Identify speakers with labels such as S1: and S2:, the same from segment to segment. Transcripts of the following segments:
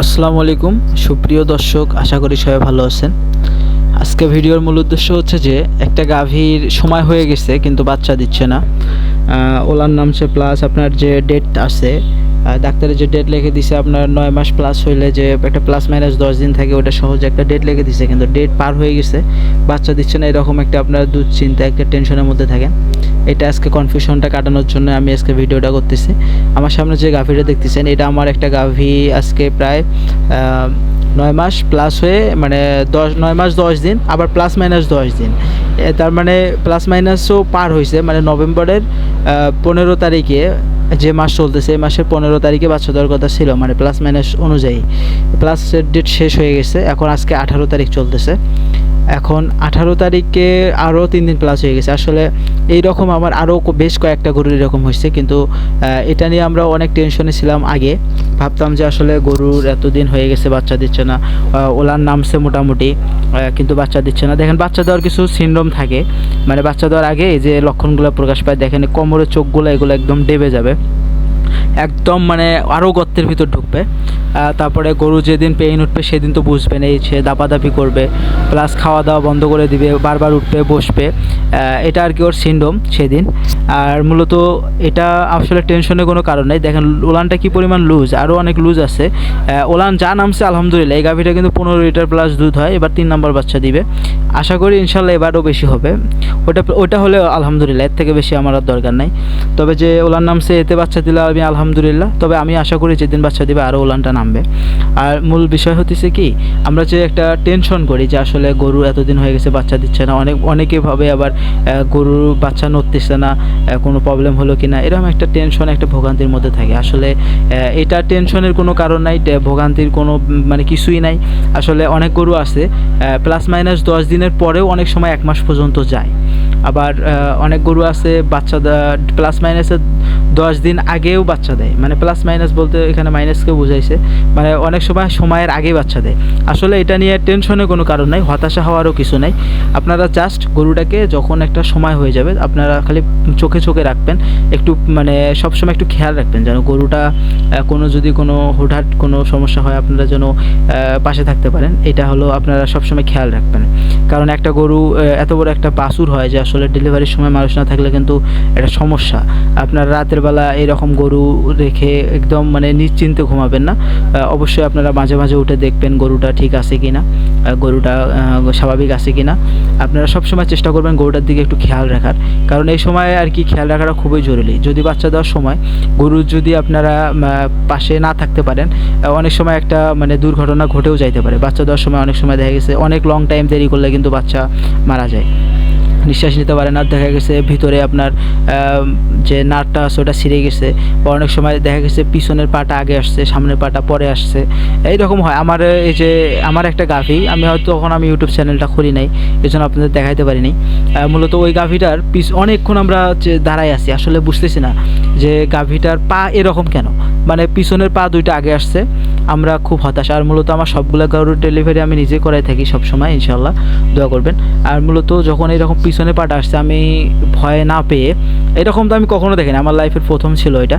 S1: আসসালামু আলাইকুম। সুপ্রিয় দর্শক, আশা করি সবাই ভালো আছেন। আজকে ভিডিওর মূল উদ্দেশ্য হচ্ছে যে, একটা গাভীর সময় হয়ে গেছে, কিন্তু বাচ্চা দিচ্ছে না। ওলার নামছে প্লাস আপনার যে ডেট আছে ডাক্তারের যে ডেট লিখে দিছে, আপনার নয় মাস প্লাস হইলে যে একটা প্লাস মাইনাস দশ দিন থাকে, ওটা সহজে একটা ডেট লিখে দিছে, কিন্তু ডেট পার হয়ে গেছে। বাচ্চা দিচ্ছে না, এরকম একটা আপনার দুশ্চিন্তা, একটা টেনশনের মধ্যে থাকেন। এটা আজকে কনফিউশনটা কাটানোর জন্য আমি আজকে ভিডিওটা করতেছি। আমার সামনে যে গাভীটা দেখতেছেন, এটা আমার একটা গাভী আজকে প্রায় নয় মাস প্লাস হয়ে মানে দশ, নয় মাস দশ দিন, আবার প্লাস মাইনাস দশ দিন। তার মানে প্লাস মাইনাসও পার হয়েছে মানে নভেম্বরের পনেরো তারিখে। যে মাস চলতেছে, এই মাসের পনেরো তারিখে বাচ্চা দেওয়ার কথা ছিল মানে প্লাস মাইনাস অনুযায়ী। প্লাসের ডেট শেষ হয়ে গেছে, এখন আজকে আঠারো তারিখ চলতেছে। এখন আঠারো তারিখে আরও তিন দিন প্লাস হয়ে গেছে। আসলে এই রকম আমার আরও বেশ কয়েকটা গরুর এরকম হয়েছে, কিন্তু এটা নিয়ে আমরা অনেক টেনশনে ছিলাম আগে। ভাবতাম যে আসলে গরুর এতদিন হয়ে গেছে, বাচ্চা দিচ্ছে না। ওলার নামছে মোটামুটি কিন্তু বাচ্চা দিচ্ছে না। দেখেন, বাচ্চা দেওয়ার কিছু সিনড্রোম থাকে। মানে বাচ্চা দেওয়ার আগে যে লক্ষণগুলো প্রকাশ পায়, দেখেন কোমরের চোখগুলো এগুলো একদম ডেবে যাবে। একদম মানে আরও গর্তের ভিতর ঢুকবে। তারপরে গরু যেদিন পেইন উঠবে সেদিন তো বুঝবে এই সে দাপাদাপি করবে প্লাস খাওয়া দাওয়া বন্ধ করে দিবে, বারবার উঠবে, বসবে এটা আর কি ওর সিন্ডম সেদিন। আর মূলত এটা আসলে টেনশনের কোনো কারণ নেই। দেখেন, ওলানটা কি পরিমাণ লুজ আরও অনেক লুজ আছে। ওলান যা নামছে, আলহামদুলিল্লাহ, এই গাভিটা কিন্তু পনেরো লিটার প্লাস দুধ হয়, এবার তিন নম্বর বাচ্চা দিবে। আশা করি ইনশাল্লাহ এবারও বেশি হবে। ওটা ওটা হলে আলহামদুলিল্লাহ, এর থেকে বেশি আমার আর দরকার নাই। তবে যে ওলান নামছে, এতে বাচ্চা দিলে আমি আলহামদুলিল্লাহ, তবে আমি আশা করি যেদিন বাচ্চা দিবে আরও ওলানটা নামবে। আর মূল বিষয় হতেছে কি, আমরা যে একটা টেনশন করি যে আসলে গরু এতদিন হয়ে গেছে, বাচ্চা দিচ্ছে না, অনেক, অনেকে ভাবে আবার গরুর বাচ্চা নড়তেছে না কোনো প্রবলেম হলো কি না এরকম একটা টেনশন, একটা ভোগান্তির মধ্যে থাকে। আসলে এটা টেনশনের কোনো কারণ নাই ভোগান্তির কোনো মানে কিছুই নাই। আসলে অনেক গরু আছে প্লাস মাইনাস দশ দিনের পরেও অনেক সময় এক মাস পর্যন্ত যায়। আবার অনেক গরু আছে, বাচ্চা প্লাস মাইনাসের দশ দিন আগেও বাচ্চা দেয়। মানে প্লাস মাইনাস বলতে এখানে মাইনাসকে বুঝাইছে। মানে অনেক সময় সময়ের আগেই বাচ্চা দেয়। আসলে এটা নিয়ে টেনশনের কোনো কারণ নাই, হতাশা হওয়ারও কিছু নাই। আপনারা জাস্ট গরুটাকে যখন একটা সময় হয়ে যাবে, আপনারা খালি চোখে চোখে রাখবেন, একটু মানে সবসময় একটু খেয়াল রাখবেন যেন গরুটা কোনো যদি কোনো হুটহাট কোনো সমস্যা হয়, আপনারা যেন পাশে থাকতে পারেন। এটা হলো আপনারা সবসময় খেয়াল রাখবেন। কারণ একটা গরু এত বড় একটা বাছুর হয় যে আসলে ডেলিভারির সময় মানুষ না থাকলে কিন্তু একটা সমস্যা। আপনার রাতের বেলা এরকম গরু রেখে একদম মানে নিশ্চিন্তে ঘুমাবেন না। অবশ্যই আপনারা মাঝে মাঝে উঠে দেখবেন গরুটা ঠিক আছে কি না গরুটা স্বাভাবিক আছে কি না আপনারা সবসময় চেষ্টা করবেন গরুটার দিকে একটু খেয়াল রাখার। কারণ এই সময় আর কি খেয়াল রাখাটা খুবই জরুরি। যদি বাচ্চা দেওয়ার সময় গরু যদি আপনারা পাশে না থাকতে পারেন অনেক সময় একটা মানে দুর্ঘটনা ঘটেও যাইতে পারে। বাচ্চা দেওয়ার সময় অনেক সময় দেখা গেছে, অনেক লং টাইম দেরি করলে কিন্তু বাচ্চা মারা যায়। নিঃশ্বাস নিতে পারে না। দেখা গেছে ভিতরে আপনার যে নাটটা আছে ওটা ছিঁড়ে গেছে বা অনেক সময় দেখা গেছে পিছনের পাটা আগে আসছে, সামনের পাটা পরে আসছে। এইরকম হয়। আমার, এই যে আমার একটা গাভী, আমি হয়তো তখন আমি ইউটিউব চ্যানেলটা খুলি নাই এই জন্য আপনাদের দেখাইতে পারিনি। মূলত ওই গাভীটার পিছ, অনেকক্ষণ আমরা যে দাঁড়াই আছি। আসলে বুঝতেছি না যে গাভীটার পা এরকম কেন? মানে পিছনের পা দুইটা আগে আসছে, আমরা খুব হতাশ। আর মূলত আমার সবগুলো গরুর ডেলিভারি আমি নিজে করাই থাকি সবসময় ইনশাল্লাহ দোয়া করবেন। আর মূলত যখন এরকম পিছনে পাটা আসছে, আমি ভয় না পেয়ে, এরকম তো আমি কখনো দেখিনি, আমার লাইফের প্রথম ছিল এটা।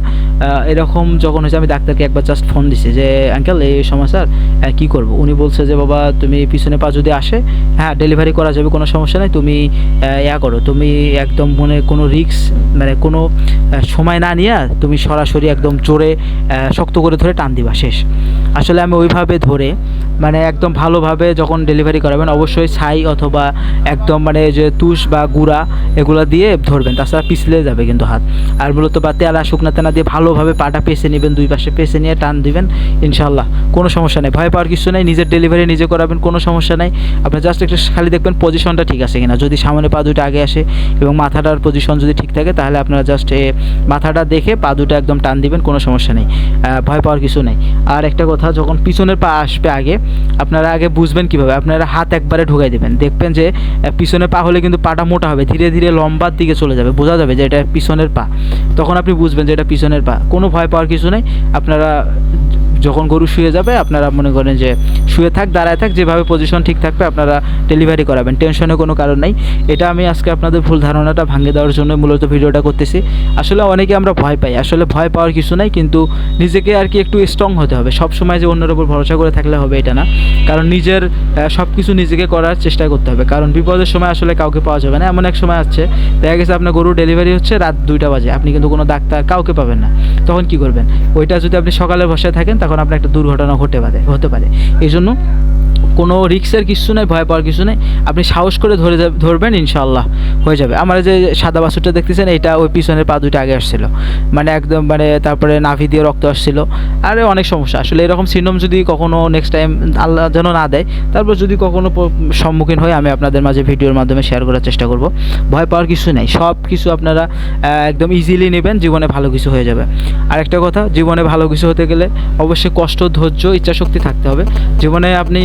S1: এরকম যখন হয়েছে, আমি ডাক্তারকে একবার জাস্ট ফোন দিছি যে আঙ্কেল এই সমস্যা কী করব? উনি বলছে যে, বাবা, তুমি পিছনে পা যদি আসে হ্যাঁ ডেলিভারি করা যাবে, কোনো সমস্যা নাই, তুমি ইয়া করো, তুমি একদম মনে কোনো রিস্ক মানে কোনো সময় না নিয়ে তুমি সরাসরি একদম জোরে শক্ত করে ধরে টান দিবা, শেষ। আসলে আমি ওইভাবে ধরে মানে একদম ভালোভাবে যখন ডেলিভারি করাবেন, অবশ্যই ছাই অথবা একদম মানে যে তুষ বা গুঁড়া এগুলো দিয়ে ধরবেন, তাছাড়া পিছলে যাবে কিন্তু হাত। আর মূলত বা তেলা শুকনা তেনা দিয়ে ভালোভাবে পাটা পেঁচে নেবেন, দুই পাশে পেঁচে নিয়ে টান দিবেন ইনশাল্লাহ কোনো সমস্যা নেই, ভয় পাওয়ার কিছু নেই, নিজের ডেলিভারি নিজে করাবেন, কোনো সমস্যা নেই। আপনি জাস্ট একটু খালি দেখবেন পজিশনটা ঠিক আছে কিনা। যদি সামনে পা দুটো আগে আসে এবং মাথাটার পজিশন যদি ঠিক থাকে, তাহলে আপনারা জাস্ট মাথাটা দেখে পা দুটো একদম টান দিবেন, কোনো সমস্যা নেই। ভয় পাওয়ার কিছু নেই। আর একটা কথা, যখন পিছনের পা আসবে আগে, আপনারা আগে বুঝবেন কীভাবে? আপনারা হাত একবারে ঢুকাই দেবেন। দেখবেন যে পিছনে পা হলে কিন্তু পাটা মোটা হবে, ধীরে ধীরে লম্বার দিকে চলে যাবে, বোঝা যাবে যে এটা পিছনের পা। তখন আপনি বুঝবেন যে এটা পিছনের পা। কোনো ভয় পাওয়ার কিছু নেই, আপনারা যখন গরু শুয়ে যাবে, আপনারা মনে করেন যে শুয়ে থাক, দাঁড়ায় থাক, যেভাবে পজিশন ঠিক থাকবে, আপনারা ডেলিভারি করাবেন। টেনশনের কোনো কারণ নাই। এটা আমি আজকে আপনাদের ভুল ধারণাটা ভাঙে দেওয়ার জন্য মূলত ভিডিওটা করতেছি। আসলে অনেকে আমরা ভয় পাই। আসলে ভয় পাওয়ার কিছু নাই, কিন্তু নিজেকে আর কি একটু স্ট্রং হতে হবে। সব সময় যে অন্যের উপর ভরসা করে থাকলে হবে এটা না। কারণ নিজের সব কিছু নিজেকে করার চেষ্টা করতে হবে। কারণ বিপদের সময় আসলে কাউকে পাওয়া যাবে না। এমন এক সময় আছে দেখা গেছে আপনার গরু ডেলিভারি হচ্ছে রাত দুইটা বাজে। আপনি কিন্তু কোনো ডাক্তার কাউকে পাবেন না। তখন কি করবেন? ওইটা যদি আপনি সকালে বসে থাকেন, তখন আপনার একটা দুর্ঘটনা ঘটে পারে হতে পারে। এই জন্য কোনো রিক্সের কিছু নেই, ভয় পাওয়ার কিছু নেই। আপনি সাহস করে ধরে ধরবেন ইনশাল্লাহ হয়ে যাবে। আমার যে সাদা বাছুরটা দেখতেছেন, এটা ওই পিছনের পা দুইটা আগে আসছিল। মানে একদম মানে তারপরে নাভি দিয়ে রক্ত আসছিল। আরে, অনেক সমস্যা। আসলে এরকম সিনম যদি কখনো নেক্সট টাইম আল্লাহ যেন না দেয়, তারপর যদি কখনো সম্মুখীন হয় আমি আপনাদের মাঝে ভিডিওর মাধ্যমে শেয়ার করার চেষ্টা করব। ভয় পাওয়ার কিছু নেই। সব কিছু আপনারা একদম ইজিলি নেবেন, জীবনে ভালো কিছু হয়ে যাবে। আরেকটা কথা, জীবনে ভালো কিছু হতে গেলে অবশ্যই কষ্ট, ধৈর্য, ইচ্ছাশক্তি থাকতে হবে। জীবনে আপনি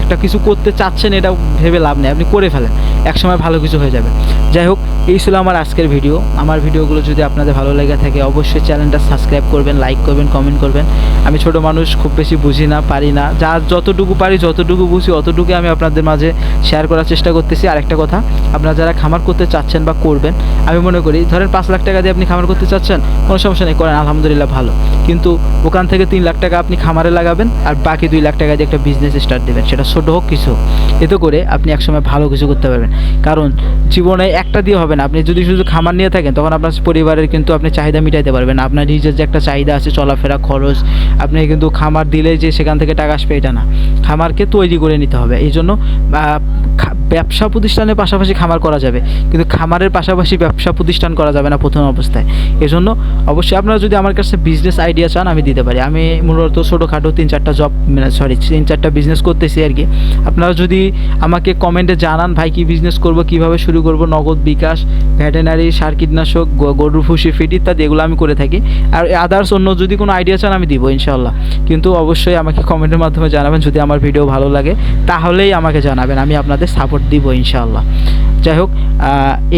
S1: একটা কিছু করতে চাচ্ছেন এটা ভেবে লাভ নেই। আপনি করে ফেলেন। একসময় ভালো কিছু হয়ে যাবে। যাই হোক, এই ছিল আমার আজকের ভিডিও। আমার ভিডিওগুলো যদি আপনাদের ভালো লেগে থাকে, অবশ্যই চ্যানেলটা সাবস্ক্রাইব করবেন, লাইক করবেন, কমেন্ট করবেন। আমি ছোট মানুষ, খুব বেশি বুঝি না, পারি না। যা যতটুকু পারি, যতটুকু বুঝি অতটুকু আমি আপনাদের মাঝে শেয়ার করার চেষ্টা করতেছি। আরেকটা কথা, আপনারা যারা খামার করতে চাচ্ছেন বা করবেন, আমি মনে করি, ধরেন পাঁচ লাখ টাকা দিয়ে আপনি খামার করতে চাচ্ছেন, কোনো সমস্যা নেই, করেন, আলহামদুলিল্লাহ ভালো। কিন্তু ওখান থেকে তিন লাখ টাকা আপনি খামারে লাগাবেন, আর বাকি দুই লাখ টাকা দিয়ে একটা বিজনেস স্টার্ট দেবেন, সেটা ছোট হোক, কিছু। এতে করে আপনি একসময় ভালো কিছু করতে পারবেন। কারণ জীবনে একটা দিয়ে হবে না। আপনি যদি শুধু খামার নিয়ে থাকেন, তখন আপনার পরিবারের কিন্তু আপনি চাহিদা মিটাইতে পারবেন আপনার নিজের যে একটা চাহিদা আছে, চলাফেরা, খরচ, আপনি কিন্তু খামার দিলে যে সেখান থেকে টাকা আসবে, এটা না। খামারকে তৈরি করে নিতে হবে। এই জন্য ব্যবসা প্রতিষ্ঠানের পাশাপাশি খামার করা যাবে। কিন্তু খামারের পাশাপাশি ব্যবসা প্রতিষ্ঠান করা যাবে না প্রথম অবস্থায়। এজন্য অবশ্যই আপনারা যদি আমার কাছে বিজনেস আইডিয়া চান, আমি দিতে পারি। আমি মূলত ছোটোখাটো তিন চারটা জব মানে সরি তিন চারটা বিজনেস করতেছি আর কি। আপনারা যদি আমাকে কমেন্টে জানান, ভাই, কী বিজনেস করব, কীভাবে শুরু করব? নগদ বিকাশ ভেটেনারি সার কীটনাশক গরুর ফুসি ফিট ইত্যাদি, এগুলো আমি করে থাকি। আর আদার্স অন্য যদি কোনো আইডিয়া চান, আমি দিব ইনশাল্লাহ কিন্তু অবশ্যই আমাকে কমেন্টের মাধ্যমে জানাবেন, যদি আমার ভিডিও ভালো লাগে, তাহলেই আমাকে জানাবেন। আমি আপনাদের সাপোর্ট দিব ইনশাল্লাহ যাই হোক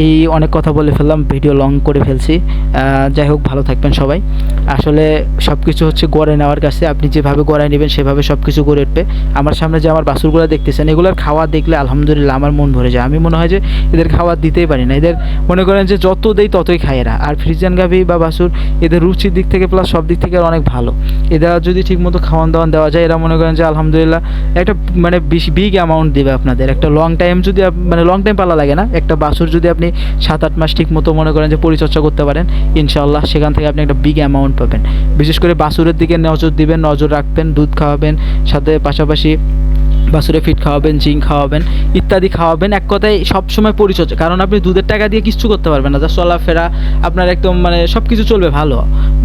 S1: এই অনেক কথা বলে ফেললাম, ভিডিও লং করে ফেলছি। যাই হোক, ভালো থাকবেন সবাই। আসলে সব কিছু হচ্ছে গড়ে নেওয়ার কাছে, আপনি যেভাবে গড়ায় নেবেন সেভাবে সব কিছু গড়ে উঠবে। আমার সামনে যে আমার বাসুরগুলো দেখতেছেন, এগুলোর খাওয়া দেখলে আলহামদুলিল্লাহ আমার মন ভরে যায়। আমি মনে হয় যে এদের খাবার দিতেই পারি না। এদের মনে করেন যে যত দেই ততই খায় এরা। আর ফ্রিজিয়ান গাভি বা বাসুর এদের রুচির দিক থেকে প্লাস সব দিক থেকে অনেক ভালো। এরা যদি ঠিকমতো খাওয়ান দাওয়ান দেওয়া যায়, এরা মনে করেন যে আলহামদুলিল্লাহ একটা মানে বিগ অ্যামাউন্ট দেবে আপনাদের। একটা লং টাইম যদি মানে লং টাইম পালা লাগে না, একটা বাছুর যদি আপনি সাত আট মাস ঠিক মতো মনে করেন যে পরিচর্যা করতে পারেন ইনশাল্লাহ সেখান থেকে আপনি একটা বিগ অ্যামাউন্ট পাবেন। বিশেষ করে বাছুরের দিকে নজর দিবেন, নজর রাখবেন, দুধ খাওয়াবেন, সাথে পাশাপাশি বাছুরে ফিট খাওয়াবেন, জিঙ্ক খাওয়াবেন, ইত্যাদি খাওয়াবেন। এক কথায় সবসময় পরিচর্যা, কারণ আপনি দুধের টাকা দিয়ে কিচ্ছু করতে পারবেন না। যা চলাফেরা, আপনার একদম মানে সব কিছু চলবে ভালো,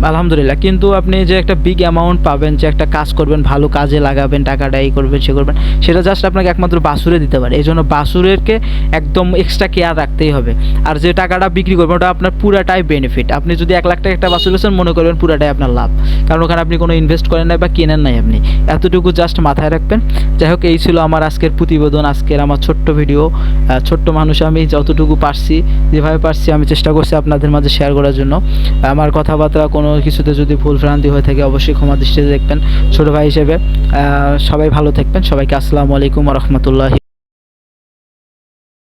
S1: আলহামদুলিল্লাহ। কিন্তু আপনি যে একটা বিগ অ্যামাউন্ট পাবেন, যে একটা কাজ করবেন, ভালো কাজে লাগাবেন, টাকাটা এই করবেন, সে করবেন, সেটা জাস্ট আপনাকে একমাত্র বাসুরে দিতে পারে। এই জন্য বাসুরেরকে একদম এক্সট্রা কেয়ার রাখতেই হবে। আর যে টাকাটা বিক্রি করবেন, ওটা আপনার পুরাটাই বেনিফিট আপনি যদি এক লাখ টাকা একটা বেছেন মনে করবেন পুরাটাই আপনার লাভ। কারণ ওখানে আপনি কোনো ইনভেস্ট করেন নাই বা কেনেন নাই আপনি। এতটুকু জাস্ট মাথায় রাখবেন। যাই হোক, এই ছিল আমার আজকের প্রতিবেদন, আজকের আমার ছোট্ট ভিডিও। ছোট্ট মানুষ আমি যতটুকু পারছি, যেভাবে পারছি, আমি চেষ্টা করছি আপনাদের মাঝে শেয়ার করার জন্য। আমার কথাবার্তা কোনো কিছুতে যদি ভুল ভ্রান্তি হয়ে থাকে, অবশ্যই ক্ষমা দৃষ্টিতে দেখবেন। ছোটো ভাই হিসেবে সবাই ভালো থাকবেন। সবাইকে আসসালামু আলাইকুম রহমতুল্লাহ।